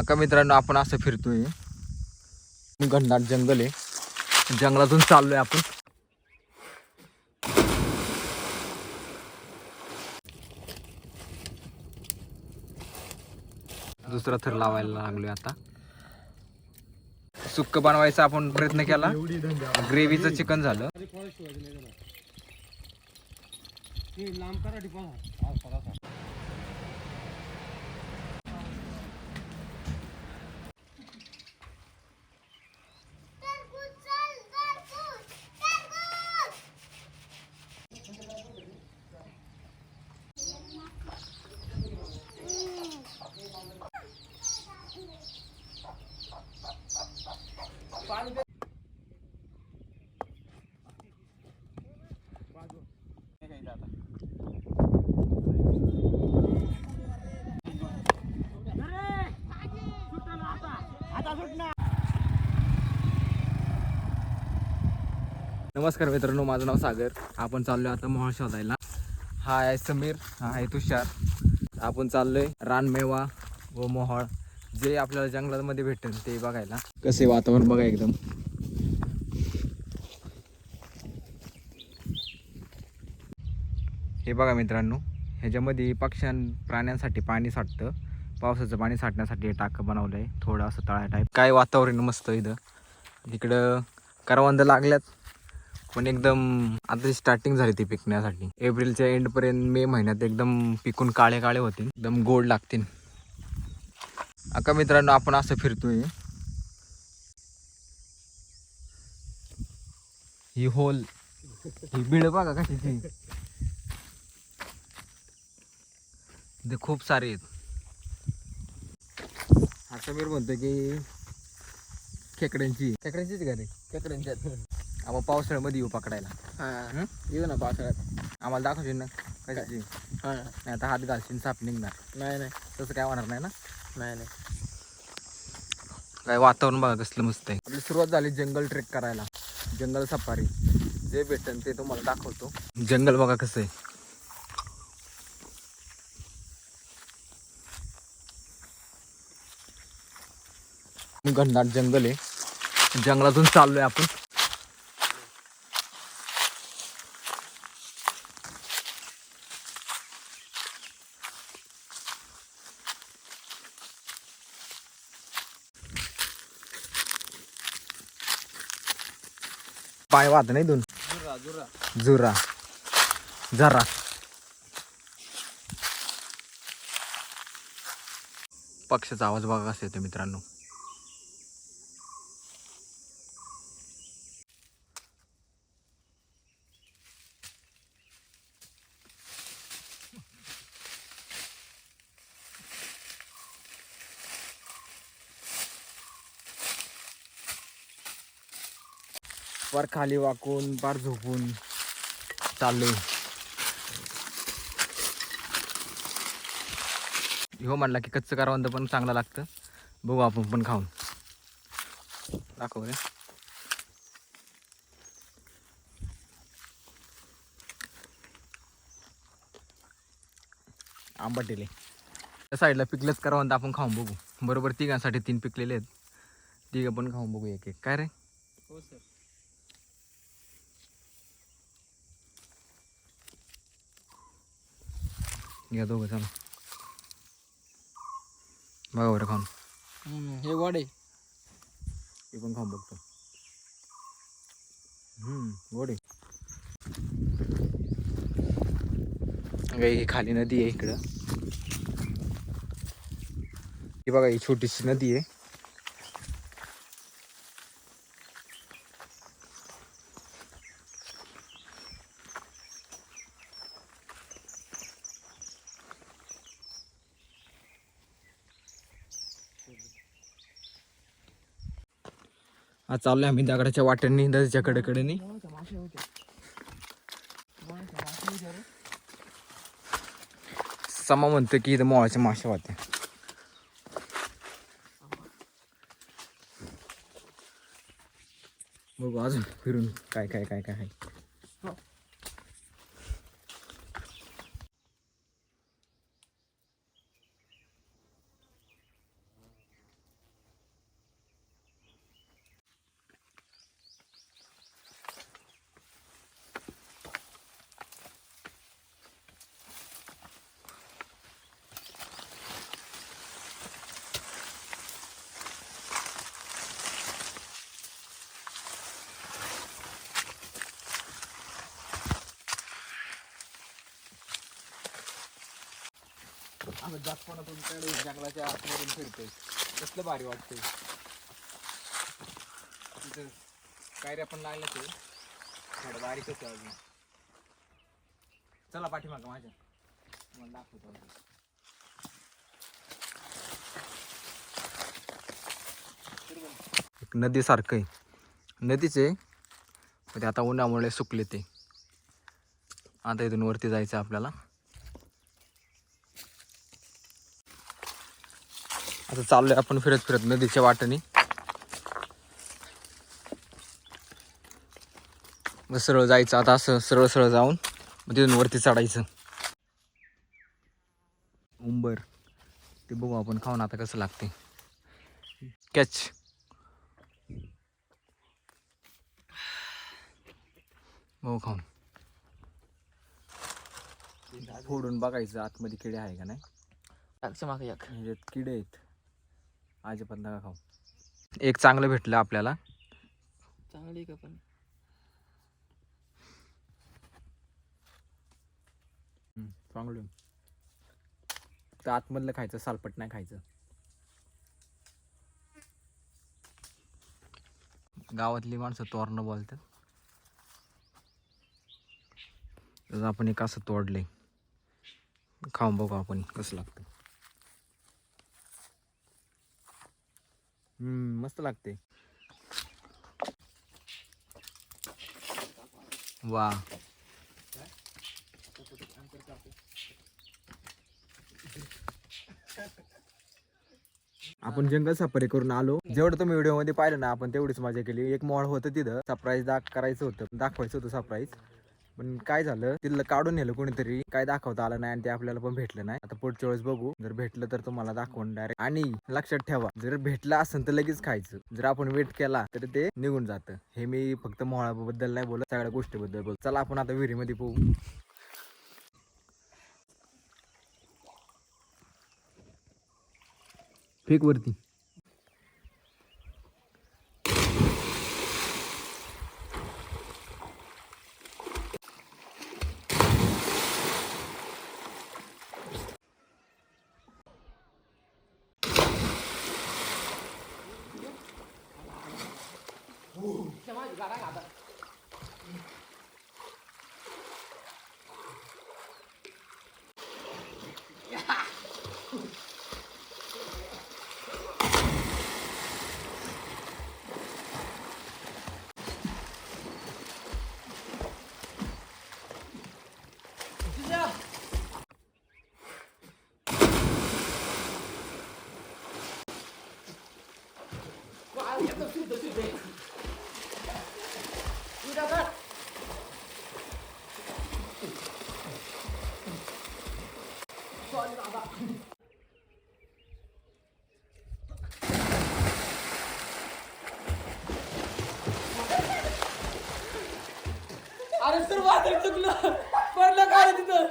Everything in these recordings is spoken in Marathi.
अका मित्रांनो आपण असं फिरतोय. घनदाट जंगल आहे. जंगलातून चाललोय आपण. दुसरा थर लावायला लागलोय आता. सुक्क बनवायचा आपण प्रयत्न केला. ग्रेव्हीचं चिकन झालं. नमस्कार मित्रांनो माझं नाव सागर. आपण चाललोय आता मोहळ शोधायला. हा आहे समीर हा आहे तुषार. आपण चाललोय रानमेवा व मोहळ. जे आपल्याला जंगलामध्ये भेटेल ते बघायला. कसे वातावरण बघा एकदम. हे बघा मित्रांनो ह्याच्यामध्ये पक्ष्यां प्राण्यांसाठी पाणी साठतं. पावसाचं पाणी साठण्यासाठी हे टाकं बनवलं आहे थोडं असं तळा टाईप काय वातावरण मस्त इथं. इकडं करवंद लागल्यात. पण एकदम आता स्टार्टिंग झाली ती पिकण्यासाठी. एप्रिलच्या एंडपर्यंत मे महिन्यात एकदम पिकून काळे काळे होतील. एकदम गोड लागतील. अका मित्रांनो आपण असं फिरतोय. ही होल ही बिळ बघा कशाची ते. खूप सारे आहेत. हा समीर म्हणतो की खेकड्यांची. खेकड्यांचीच घरे खेकड्यांच्या आपण पावसाळ्यामध्ये येऊ पकडायला. हा येऊ ना पावसाळ्यात. आम्हाला दाखवशील ना कशाची हा. नाही आता हात घालशील साप निघणार. नाही नाही. तसं काय होणार नाही ना? नाही नाही. काय वातावरण बघा कसलं मस्त आहे. आपली सुरुवात झाली जंगल ट्रेक करायला. जंगल सफारी. जे भेटेल ते तुम्हाला दाखवतो. जंगल बघा कसं आहे. घनदाट जंगल आहे. जंगलातून चाललोय आपण. पाय वाहत नाही दोन. जुरा जुरा पक्षाचा आवाज बघा कसा येतो मित्रांनो. पार खाली वाकून पार झोपून चाललोय. हो म्हणला की कच्चं कारवंद पण चांगलं लागतं. बघू आपण पण खाऊन. दाखव रे. आंबटेले. त्या साईडला पिकलंच करवंद आपण खाऊन बघू. बरोबर तिघांसाठी तीन पिकलेले आहेत. तिघं पण खाऊन बघू एक एक. काय रे? हो सर या दोघं चला. बघा बरं खाऊन. हे वडे ते पण खाऊन बघतो. हम्म गोडे ही खाली नदी आहे इकडं. ही बघा ही छोटीशी नदी आहे. आज चाललोय आम्ही दगडाच्या वाट्यांनी नदीच्या कडेकडेनी. समा म्हणतो की इथं मोळाचे मासे होते बघू अजून फिरून काय काय काय काय आहे. आम्ही जातपणातून कडे जंगलाच्या आतमधून फिरतोय. कसलं भारी वाटतंय. तिथं कायऱ्या पण लागल्या ते. थोडं बारीक होतं अजून. चला पाठीमागं माझ्या. मला दाखवतो अजून. एक नदीसारखं आहे. नदीचे पण ते आता उन्हामुळे सुकले ते. आता इथून वरती जायचं आपल्याला. आता चाललोय आपण फिरत फिरत नदीच्या वाटेने. मग सरळ जायचं आता असं सरळ सरळ जाऊन मग तिथून वरती चढायचं. उंबर. ते बघू आपण खाऊन आता कसं लागते कॅच बघू खाऊन. फोडून बघायचं आतमध्ये किडे आहे का नाही. मागे ह्याच्यात किडे आहेत अजिबात नका खाऊ. एक चांगलं भेटलं आपल्याला. चांगली का पण? चांगलं. तर आतमधलं खायचं सालपट नाही खायचं. गावातली माणसं तोरणं बोलतात. तर आपण एक असं तोडले खाऊन बघू आपण कसं लागतं. मस्त लागते. वा. आपण जंगल सफारी करून आलो. जेवढं तुम्ही व्हिडिओमध्ये पाहिलं ना आपण तेवढीच मजा केली. एक मॉल होतं तिथं. सरप्राईज दाख करायचं होतं. दाखवायचं होतं सरप्राईज पण काय झालं तिथलं काढून नेलं कोणीतरी. काय दाखवता आलं नाही आणि ते आपल्याला पण भेटलं नाही. आता पुढच्या वेळेस बघू. जर भेटलं तर तुम्हाला दाखवून डायरेक्ट आणि लक्षात ठेवा जर भेटलं असेल तर लगेच खायचं. जर आपण वेट केला तर ते निघून जातं. हे मी फक्त मोहळाबद्दल नाही बोलत सगळ्या गोष्टीबद्दल बोल चला आपण आता विहिरीमध्ये पोहू. फेक वरती अरे सर वादळ चुकलं. पडलं काय तिथं?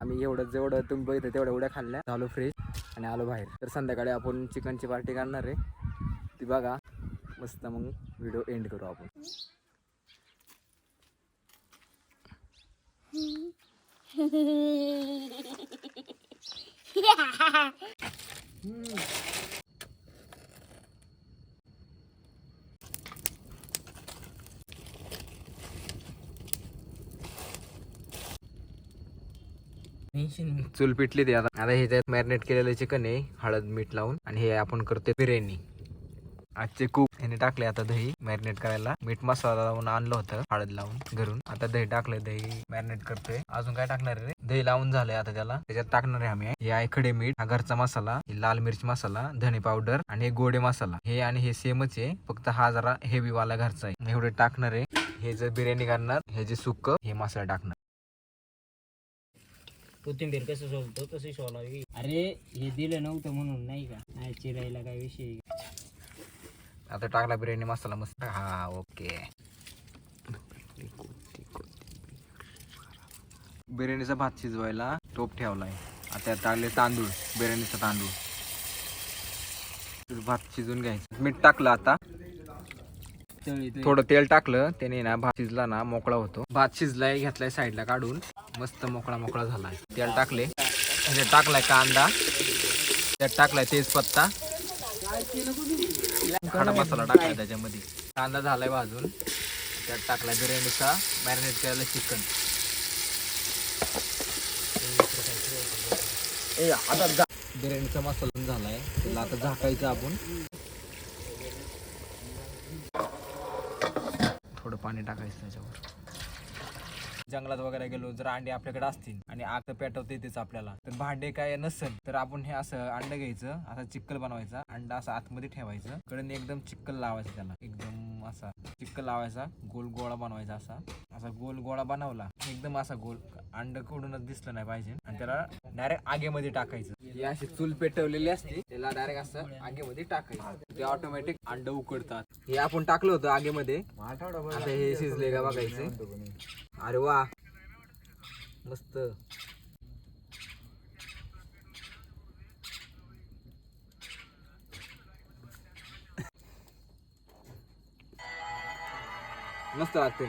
आम्ही एवढं जेवढं तुम्ही बघितलं तेवढ्या उड्या खाल्ल्या. झालो फ्रेश आणि आलो बाहेर. तर संध्याकाळी आपण चिकनची पार्टी करणार आहे. ती बघा. मस्त मग व्हिडिओ एंड करू आपण. चूल पिटली ते आता. आता हे त्यात मॅरिनेट केलेलं चिकन आहे हळद मीठ लावून आणि हे आपण करतोय बिर्याणी. आजचे कूक ह्याने टाकले आता दही मॅरिनेट करायला. मीठ मसाला लावून आणलं होतं हळद लावून घरून. आता दही टाकलंय दही मॅरिनेट करतोय. अजून काय टाकणार रे? दही लावून झालंय आता त्याला. त्याच्यात टाकणार आहे आम्ही. हे आहे खडे मीठ हा घरचा मसाला हे लाल मिरची मसाला धने पावडर आणि हे गोडे मसाला. हे आणि हे सेमच आहे फक्त हा जरा हेवी वाला घरचा आहे. एवढे टाकणार आहे. हे जर बिर्याणी करणार हे जे सुक्क हे मसाला टाकणार. कोथिंबीर कसं सोलतो तशी सोलावी. अरे हे दिलं नव्हतं म्हणून नाही का? नाही चिरायला काय विषय आता टाकला बिर्याणी मसाला मस्त. हा ओके. बिर्याणीचा भात शिजवायला टोप ठेवलाय. आता टाकले तांदूळ बिर्याणीचा तांदूळ. भात शिजून घ्यायचं. मीठ टाकलं आता. थोडं तेल टाकलं त्याने ना भात शिजला ना मोकळा होतो. भात शिजलाय घेतलाय साईडला काढून. मस्त मोकळा मोकळा झालाय. तेल टाकले. टाकलाय कांदा. त्यात टाकलाय तेजपत्ता. खडा मसाला टाकलाय. त्याच्यामध्ये. कांदा झालाय भाजून त्यात टाकलाय बिर्याणीचा. मॅरिनेट केलेलं चिकन. बिर्याणीचा मसाला झालाय. त्याला आता झाकायचं आपण. थोडं पाणी टाकायचं त्याच्यावर. जंगलात वगैरे गेलो जर अंडे आपल्याकडे असतील आणि आग तर पेटवता येतेच आपल्याला. तर भांडे काय नसेल तर आपण हे असं अंड घ्यायचं असा चिक्कल बनवायचा अंडा असा आतमध्ये ठेवायचं. कडे एकदम चिक्कल लावायचं त्याला. एकदम असा चिक्कल लावायचा गोल गोळा बनवायचा असा. असा गोल गोळा बनवला. एकदम असा गोल. अंड कडूनच दिसलं नाही पाहिजे. आणि त्याला डायरेक्ट आगेमध्ये टाकायचं. हे अशी चूल पेटवलेली असते त्याला डायरेक्ट असं आगेमध्ये टाकायचं. ते ऑटोमॅटिक अंड उकडतात. हे आपण टाकलं होतं आगेमध्ये. आता हे शिजले का बघायचं? अरे वा. मस्त. मस्त लागते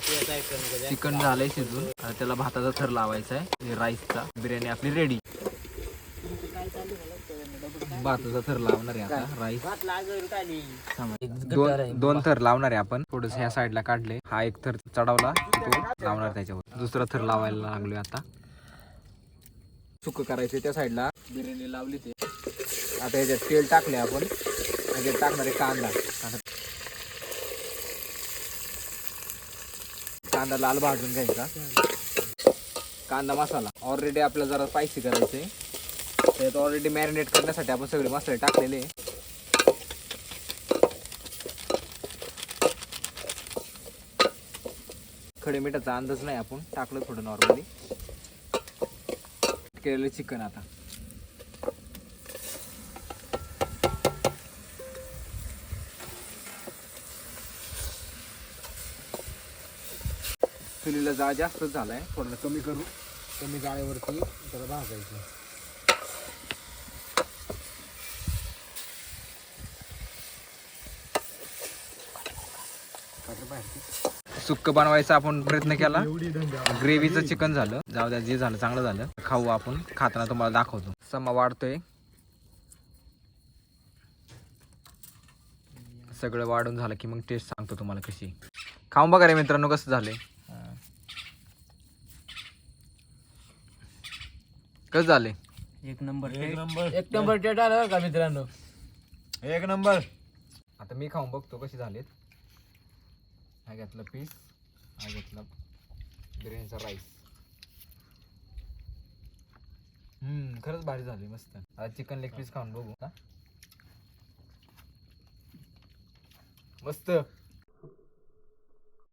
चिकन झालंय शिजून. आता त्याला भाताचा थर लावायचा आहे. राईसचा. बिर्याणी आपली रेडी भाताचा थर लावणार आहे आता. राईस. दोन दोन थर लावणार आहे आपण. थोडस ह्या साईडला काढले. हा एक थर चढवला. तो लावणार त्याच्यावर. दुसरा थर लावायला लागलोय आता. सुक करायचे त्या साईडला बिर्याणी लावली ते. आता ह्याच्यात तेल टाकले आपण. ह्याच्यात टाकणार आहे कांदा कांदा लाल भाजून घ्यायचा. कांदा मसाला. ऑलरेडी आपल्याला जरा स्पायसी करायचे त्यात ऑलरेडी मॅरिनेट करण्यासाठी आपण सगळे मसाले टाकलेले आहे. खडे मिठाचा अंदाज नाही आपण. टाकलं थोडं नॉर्मली केलेलं चिकन आता. चुलीला जाळ जास्तच झालाय. थोडं कमी करू. कमी जाळेवरती जरा भाजायचं. सुक्क बनवायचा आपण प्रयत्न केला. ग्रेव्हीचं चिकन झालं. जाऊ द्या जे झालं चांगलं झालं. खाऊ आपण. खाताना तुम्हाला दाखवतो. समा वाढतोय. सगळं वाढून झालं की मग टेस्ट सांगतो तुम्हाला कशी. खाऊन बघा रे मित्रांनो कसं झालंय. कसं झालंय एक नंबर एक नंबर. एक नंबर टेट आलं का मित्रांनो? एक नंबर. आता मी खाऊन बघतो कसे झालेत. हा घेतला पीस हा घेतला बिर्याणीचा राईस हम्म खरंच भारी झाली मस्त. आता चिकन लेग पीस खाऊन बघू का मस्त.